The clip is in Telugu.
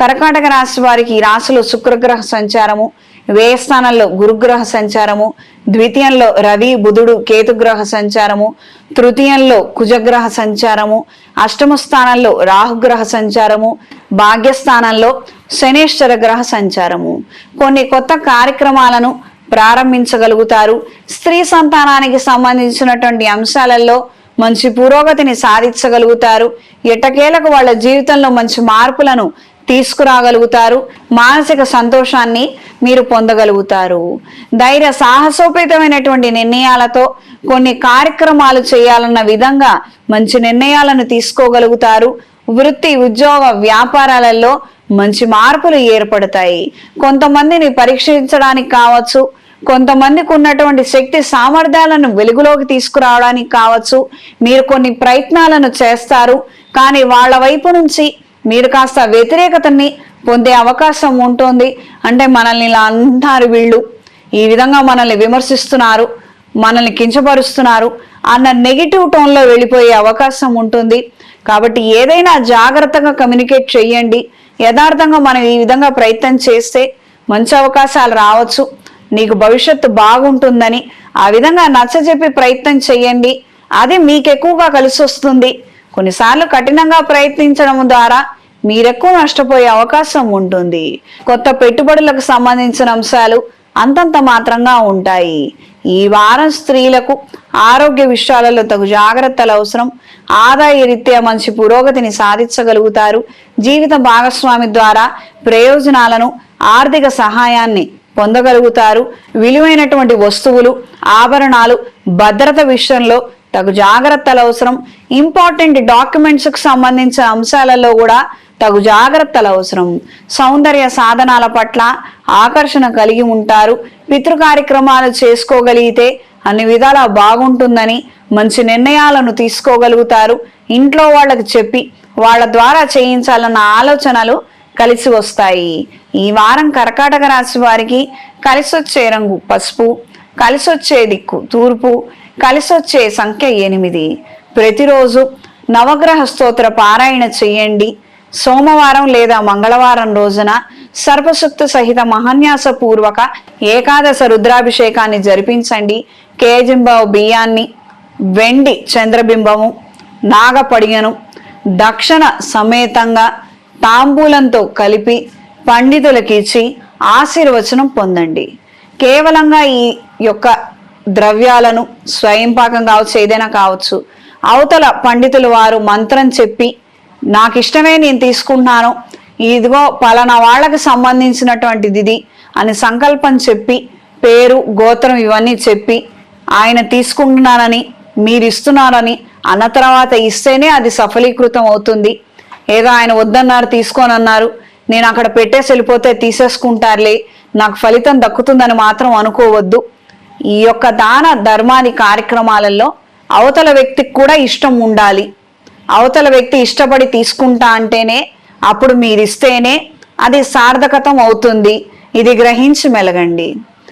కర్కాటక రాశి వారికి ఈ రాశిలో శుక్రగ్రహ సంచారము వేయస్థానంలో గురుగ్రహ సంచారము ద్వితీయంలో రవి బుధుడు కేతుగ్రహ సంచారము తృతీయంలో కుజగ్రహ సంచారము అష్టమ స్థానంలో రాహుగ్రహ సంచారము భాగ్యస్థానంలో శనేశ్వర గ్రహ సంచారము. కొన్ని కొత్త కార్యక్రమాలను ప్రారంభించగలుగుతారు. స్త్రీ సంతానానికి సంబంధించినటువంటి అంశాలలో మంచి పురోగతిని సాధించగలుగుతారు. ఎట్టకేలకు వాళ్ళ జీవితంలో మంచి మార్పులను తీసుకురాగలుగుతారు. మానసిక సంతోషాన్ని మీరు పొందగలుగుతారు. ధైర్య సాహసోపేతమైనటువంటి నిర్ణయాలతో కొన్ని కార్యక్రమాలు చేయాలన్న విధంగా మంచి నిర్ణయాలను తీసుకోగలుగుతారు. వృత్తి ఉద్యోగ వ్యాపారాలలో మంచి మార్పులు ఏర్పడతాయి. కొంతమందిని పరీక్షించడానికి కావచ్చు కొంతమందికి ఉన్నటువంటి శక్తి సామర్థ్యాలను వెలుగులోకి తీసుకురావడానికి కావచ్చు. మీరు కొన్ని ప్రయత్నాలను చేస్తారు కానీ వాళ్ళ వైపు నుంచి మీరు కాస్త వ్యతిరేకతని పొందే అవకాశం ఉంటుంది. అంటే మనల్ని ఇలా అంటారు వీళ్ళు. ఈ విధంగా మనల్ని విమర్శిస్తున్నారు మనల్ని కించపరుస్తున్నారు అన్న నెగిటివ్ టోన్లో వెళ్ళిపోయే అవకాశం ఉంటుంది. కాబట్టి ఏదైనా జాగ్రత్తగా కమ్యూనికేట్ చేయండి యథార్థంగా మనం ఈ విధంగా ప్రయత్నం చేస్తే మంచి అవకాశాలు రావచ్చు. నీకు భవిష్యత్తు బాగుంటుందని ఆ విధంగా నచ్చజెప్పి ప్రయత్నం చేయండి అది మీకు ఎక్కువగా కలిసి వస్తుంది కొన్నిసార్లు కఠినంగా ప్రయత్నించడం ద్వారా మీరెక్కువ నష్టపోయే అవకాశం ఉంటుంది. కొత్త పెట్టుబడులకు సంబంధించిన అంశాలు అంతంత మాత్రంగా ఉంటాయి. ఈ వారం స్త్రీలకు ఆరోగ్య విషయాలలో తగు జాగ్రత్తలు అవసరం. ఆదాయ రీత్యా మంచి పురోగతిని సాధించగలుగుతారు. జీవిత భాగస్వామి ద్వారా ప్రయోజనాలను ఆర్థిక సహాయాన్ని పొందగలుగుతారు. విలువైనటువంటి వస్తువులు ఆభరణాలు భద్రత విషయంలో తగు జాగ్రత్తలు అవసరం. ఇంపార్టెంట్ డాక్యుమెంట్స్కి సంబంధించిన అంశాలలో కూడా తగు జాగ్రత్తలు అవసరం. సౌందర్య సాధనాల పట్ల ఆకర్షణ కలిగి ఉంటారు. పితృ కార్యక్రమాలు చేసుకోగలిగితే అన్ని విధాలా బాగుంటుందని మంచి నిర్ణయాలను తీసుకోగలుగుతారు. ఇంట్లో వాళ్ళకి చెప్పి వాళ్ళ ద్వారా చేయించాలన్న ఆలోచనలు కలిసి వస్తాయి. ఈ వారం కర్కాటక రాశి వారికి కలిసి వచ్చే రంగు పసుపు కలిసొచ్చే దిక్కు తూర్పు కలిసి వచ్చే సంఖ్య ఎనిమిది. ప్రతిరోజు నవగ్రహ స్తోత్ర పారాయణ చేయండి. సోమవారం లేదా మంగళవారం రోజున సర్పశక్తి సహిత మహాన్యాస పూర్వక ఏకాదశ రుద్రాభిషేకాన్ని జరిపించండి. కేజింబావు బియ్యాన్ని వెండి చంద్రబింబము నాగపడియను దక్షిణ సమేతంగా తాంబూలంతో కలిపి పండితులకిచ్చి ఆశీర్వచనం పొందండి. కేవలంగా ఈ యొక్క ద్రవ్యాలను స్వయం పాకం కావచ్చు ఏదైనా కావచ్చు. అవతల పండితులు వారు మంత్రం చెప్పి నాకు ఇష్టమే నేను తీసుకుంటున్నాను ఇదిగో పలానా వాళ్ళకి సంబంధించినటువంటిది ఇది అని సంకల్పం చెప్పి పేరు గోత్రం ఇవన్నీ చెప్పి ఆయన తీసుకుంటున్నానని మీరు ఇస్తున్నారని అన్న తర్వాత ఇస్తేనే అది సఫలీకృతం అవుతుంది. ఏదో ఆయన వద్దన్నారు తీసుకోనన్నారు నేను అక్కడ పెట్టేసి వెళ్ళిపోతే తీసేసుకుంటారులే నాకు ఫలితం దక్కుతుందని మాత్రం అనుకోవద్దు. ఈ యొక్క దాన ధర్మాది కార్యక్రమాలలో అవతల వ్యక్తికి కూడా ఇష్టం ఉండాలి. అవతల వ్యక్తి ఇష్టపడి తీసుకుంటా అంటేనే అప్పుడు మీరు ఇస్తేనే అది సార్థకతం అవుతుంది. ఇది గ్రహించి మెలగండి.